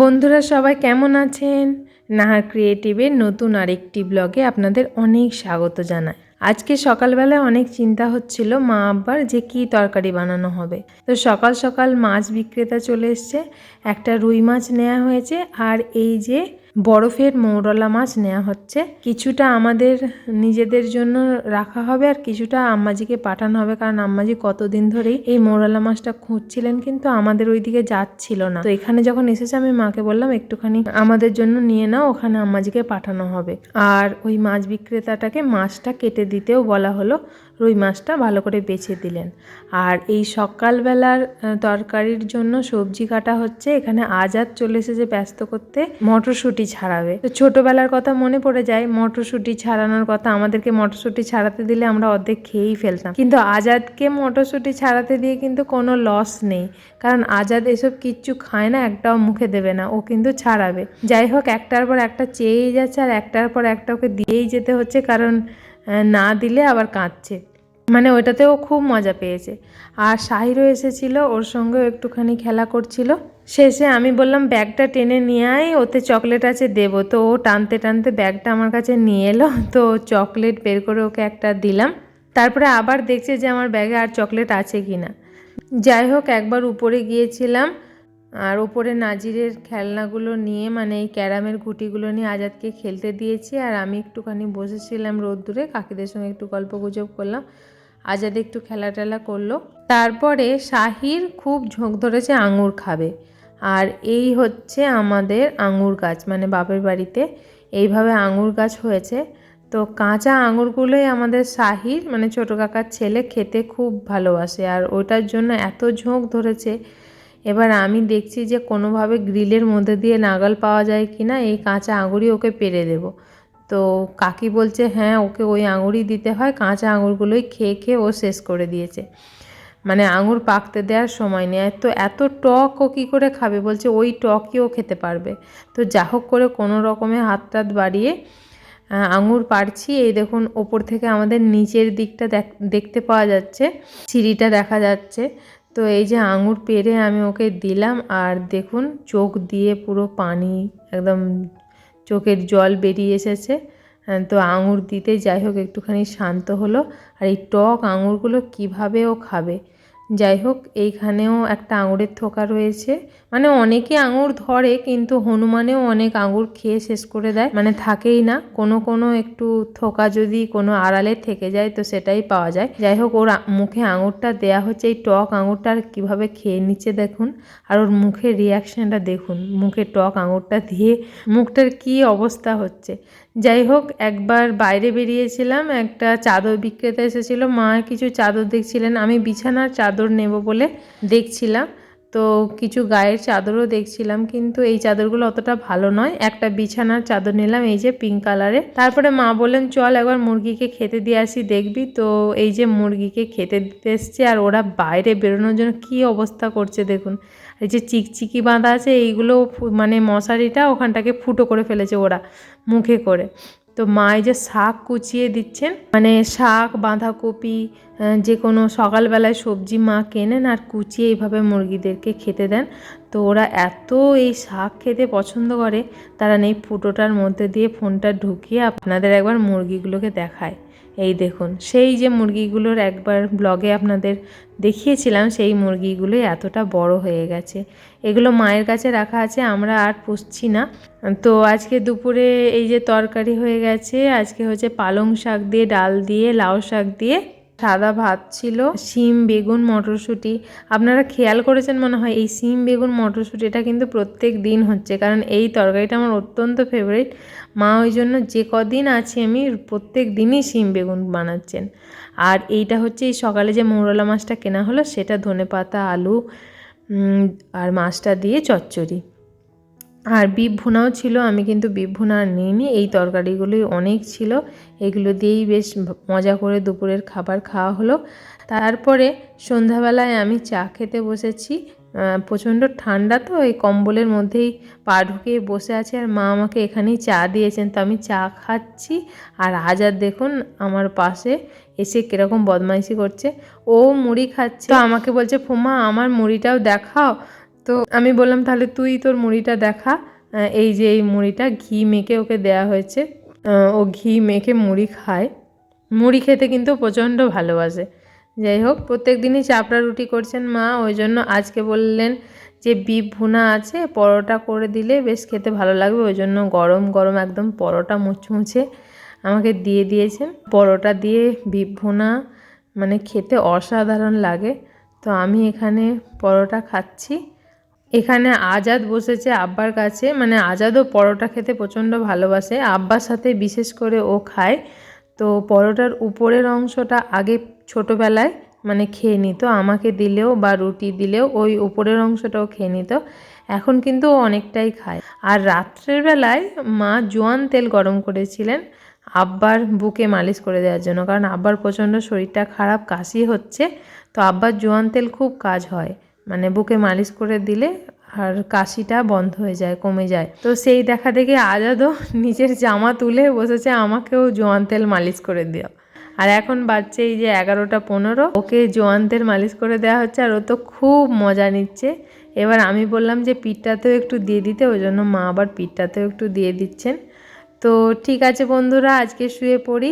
বন্ধুরা, সবাই কেমন আছেন? নাহার ক্রিয়েটিভের নতুন আরেকটি ব্লগে আপনাদের অনেক স্বাগত জানায় আজকে সকালবেলায় অনেক চিন্তা হচ্ছিল মা আব্বার যে কি তরকারি বানানো হবে। তো সকাল সকাল মাছ বিক্রেতা চলে এসছে, একটা রুই মাছ নেওয়া হয়েছে আর এই যে বরফের মৌরলা মাছ নেওয়া হচ্ছে। কিছুটা আমাদের নিজেদের জন্য রাখা হবে আর কিছুটা আম্মাজিকে পাঠানো হবে। কারণ আম্মাজি কতদিন ধরেই এই মৌরলা মাছটা খুঁজছিলেন কিন্তু আমাদের ওইদিকে যাচ্ছিল না। তো এখানে যখন এসেছে, আমি মাকে বললাম, একটুখানি আমাদের জন্য নিয়ে নাও, ওখানে আম্মাজিকে পাঠানো হবে। আর ওই মাছ বিক্রেতাটাকে মাছটা কেটে দিতেও বলা হলো। রুই মাছটা ভালো করে বেছে দিলেন। আর এই সকালবেলার তরকারির জন্য সবজি কাটা হচ্ছে। এখানে আজাদ চলে এসেছে ব্যস্ত করতে। মটরশুঁটি ছাড়াবে। তো ছোটোবেলার কথা মনে পড়ে যায়। মটরশুঁটি ছাড়ানোর কথা আমাদেরকে মটরশুঁটি ছাড়াতে দিলে আমরা অর্ধেক খেয়েই ফেলতাম। কিন্তু আজাদকে মটরশুঁটি ছাড়াতে দিয়ে কিন্তু কোনো লস নেই। কারণ আজাদ এসব কিচ্ছু খায় না, একটাও মুখে দেবে না। ও কিন্তু ছাড়াবে। যাই হোক, একটার পর একটা চেয়েই যাচ্ছে আর একটার পর একটা ওকে দিয়েই যেতে হচ্ছে। কারণ না দিলে আবার কাঁদছে। মানে ওইটাতেও খুব মজা পেয়েছে। আর সাহিরও এসেছিল, ওর সঙ্গেও একটুখানি খেলা করছিল। শেষে আমি বললাম, ব্যাগটা টেনে নিয়ে আয়, ওতে চকলেট আছে, দেবো। তো ও টানতে টানতে ব্যাগটা আমার কাছে নিয়ে এলো। তো চকলেট বের করে ওকে একটা দিলাম। তারপরে আবার দেখছে যে আমার ব্যাগে আর চকলেট আছে কি না যাই হোক, একবার উপরে গিয়েছিলাম। আর ওপরে নাজিরের খেলনাগুলো নিয়ে মানে এই ক্যারামের গুটিগুলো নিয়ে আজাদকে খেলতে দিয়েছি। আর আমি একটুখানি বসেছিলাম রোদ্দুরে, কাকিদের সঙ্গে একটু গল্প গুজব করলাম। আজাদ একটু খেলা টেলা করল। তারপরে শাহির খুব ঝোঁক ধরেছে, আঙুর খাবে। আর এই হচ্ছে আমাদের আঙুর গাছ মানে বাপের বাড়িতে এইভাবে আঙুর গাছ হয়েছে। তো কাঁচা আঙুরগুলোই আমাদের শাহির মানে ছোটো কাকার ছেলে, খেতে খুব ভালোবাসে। আর ওটার জন্য এত ঝোঁক ধরেছে এবার আমি দেখছি যে কোনোভাবে গ্রিলের মধ্যে দিয়ে নাগাল পাওয়া যায় কি না এই কাঁচা আঙুরই ওকে পেরে দেব। তো কাকি বলছে হ্যাঁ ওকে ওই আঙুরই দিতে হয়, কাঁচা আঙুরগুলোই খেয়ে খেয়ে ও শেষ করে দিয়েছে। মানে আঙুর পাকতে দেওয়ার সময় নেই। তো এত টক ও কী করে খাবে? বলছে, ওই টকই ও খেতে পারবে। তো যা হোক করে কোনো রকমে হাত টাত বাড়িয়ে আঙুর পারছি এই দেখুন, ওপর থেকে আমাদের নিচের দিকটা দেখ- দেখতে পাওয়া যাচ্ছে। সিঁড়িটা দেখা যাচ্ছে। তো এই যে আঙুর পেরে আমি ওকে দিলাম আর দেখুন চোখ দিয়ে পুরো পানি একদম চোখের জল বেরিয়ে এসেছে। তো আঙুর দিতে যাই হোক, একটুখানি শান্ত হলো। আর এই টক আঙুরগুলো কীভাবে ও খাবে? যাই হোক এইখানেও একটা আঙুরের থোকা রয়েছে। মানে অনেকে আঙুর ধরে, কিন্তু হনুমানেও অনেক আঙুর খেয়ে শেষ করে দেয়। মানে থাকেই না। কোনো কোনো একটু থোকা যদি কোনো আড়ালে থেকে যায়, তো সেটাই পাওয়া যায়। যাই হোক ওর মুখে আঙুরটা দেয়া হচ্ছে। এই টক আঙুরটা আর কীভাবে খেয়ে নিচ্ছে দেখুন। আর ওর মুখের রিয়াকশানটা দেখুন। মুখে টক আঙুরটা দিয়ে মুখটার কি অবস্থা হচ্ছে। যাই হোক একবার বাইরে বেরিয়েছিলাম। একটা চাদর বিক্রেতা এসেছিল। মা কিছু চাদর দেখছিলেন। আমি বিছানার চাদর নেব বলে দেখছিলাম। তো কিছু গায়ের চাদরও দেখছিলাম, কিন্তু এই চাদরগুলো অতটা ভালো নয়। একটা বিছানার চাদর নিলাম, এই যে পিঙ্ক কালারে তারপরে মা বললেন, চল একবার মুরগিকে খেতে দিয়ে আসি, দেখবি? তো এই যে মুরগিকে খেতে দিতে এসছে, আর ওরা বাইরে বেরোনোর জন্য কী অবস্থা করছে দেখুন। এই যে চিকচিকি বাঁধা আছে, এইগুলো মানে মশারিটা ওখানটাকে ফুটো করে ফেলেছে ওরা, মুখে করে। তো মা এই যে শাক কুচিয়ে দিচ্ছেন মানে শাক, বাঁধাকপি যে কোনো সকালবেলায় সবজি মা কেনেন আর কুচিয়ে এইভাবে মুরগিদেরকে খেতে দেন। তো ওরা এত এই শাক খেতে পছন্দ করে, তারা নেই ফুটোটার মধ্যে দিয়ে ফোনটা ঢুকিয়ে আপনাদের একবার মুরগিগুলোকে দেখায়। এই দেখুন, সেই যে মুরগিগুলোর একবার ব্লগে আপনাদের দেখিয়েছিলাম, সেই মুরগিগুলো এতটা বড় হয়ে গেছে। এগুলো মায়ের কাছে রাখা আছে, আমরা আর পুষছি না। তো আজকে দুপুরে এই যে তরকারি হয়ে গেছে, আজকে হচ্ছে পালং শাক দিয়ে, ডাল দিয়ে, লাউ শাক দিয়ে সাদা ভাত ছিল, শিম, বেগুন, মটরশুঁটি। আপনারা খেয়াল করেছেন মনে হয়, এই শিম, বেগুন মটরশুঁটিটা কিন্তু প্রত্যেক দিন হচ্ছে। কারণ এই তরকারিটা আমার অত্যন্ত ফেভারিট মা ওই জন্য যে কদিন আছে আমি, প্রত্যেক দিনই শিম, বেগুন বানাচ্ছেন। আর এইটা হচ্ছে এই সকালে যে মৌরলা মাছটা কেনা হলো, সেটা ধনে পাতা আলু আর মাছটা দিয়ে চচ্চড়ি। আর বিপ ভুনাও ছিল, আমি কিন্তু বিপ ভুনা আর নিইনি। এই তরকারিগুলোই অনেক ছিল। এগুলো দিয়েই বেশ মজা করে দুপুরের খাবার খাওয়া হলো। তারপরে সন্ধ্যাবেলায় আমি চা খেতে বসেছি। প্রচণ্ড ঠান্ডা তো, এই কম্বলের মধ্যেই পা ঢুকিয়ে বসে আছে আর মা আমাকে এখানেই চা দিয়েছেন। তো আমি চা খাচ্ছি আর আজাদ দেখুন আমার পাশে এসে কীরকম বদমাইশি করছে। ও মুড়ি খাচ্ছে। তো আমাকে বলছে ফুমা আমার মুড়িটাও দেখাও। তো আমি বললাম, তাহলে তুই তোর মুড়িটা দেখা। এই যে এই মুড়িটা ঘি মেখে ওকে দেয়া হয়েছে। ও ঘি মেখে মুড়ি খায়। মুড়ি খেতে কিন্তু প্রচণ্ড ভালোবাসে। যাই হোক, প্রত্যেক দিনই চাপড়া রুটি করছেন মা। ওই জন্য আজকে বললেন যে বিপ ভুনা আছে, পরোটা করে দিলে বেশ খেতে ভালো লাগবে। ওই জন্য গরম গরম একদম পরোটা মুচমুচে আমাকে দিয়ে দিয়েছেন। পরোটা দিয়ে বিপ ভুনা মানে খেতে অসাধারণ লাগে। তো আমি এখানে পরোটা খাচ্ছি। এখানে আজাদ বসেছে আব্বার কাছে। মানে আজাদও পরোটা খেতে প্রচণ্ড ভালোবাসে। আব্বার সাথে বিশেষ করে ও খায়। তো পরোটার উপরের অংশটা আগে ছোটোবেলায় মানে খেয়ে নিত। আমাকে দিলেও বা রুটি দিলেও ওই উপরের অংশটাও খেয়ে নিত। এখন কিন্তু ও অনেকটাই খায়। আর রাত্রের বেলায় মা জোয়ান তেল গরম করেছিলেন আব্বার বুকে মালিশ করে দেওয়ার জন্য। কারণ আব্বার প্রচণ্ড শরীরটা খারাপ, কাশি হচ্ছে। তো আব্বার জোয়ান তেল খুব কাজ হয়। মানে বুকে মালিশ করে দিলে আর কাশিটা বন্ধ হয়ে যায়, কমে যায়। তো সেই দেখা দেখে আজাদও নিজের জামা তুলে বসেছে, আমাকেও জোয়ান তেল মালিশ করে দিও আর এখন বাচ্চা এই যে এগারোটা পনেরো, ওকে জোয়ান তেল মালিশ করে দেওয়া হচ্ছে আর ও তো খুব মজা নিচ্ছে। এবার আমি বললাম যে পিঠটাতেও একটু দিয়ে দিতে, ওই জন্য মা আবার পিঠটাতেও একটু দিয়ে দিচ্ছেন। তো ঠিক আছে বন্ধুরা, আজকে শুয়ে পড়ি।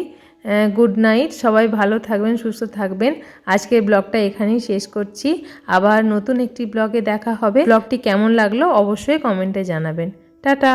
গুড নাইট সবাই ভালো থাকবেন, সুস্থ থাকবেন। আজকের ব্লগটা এখানেই শেষ করছি। আবার নতুন একটি ব্লগে দেখা হবে। ব্লগটি কেমন লাগল অবশ্যই কমেন্টে জানাবেন। টাটা!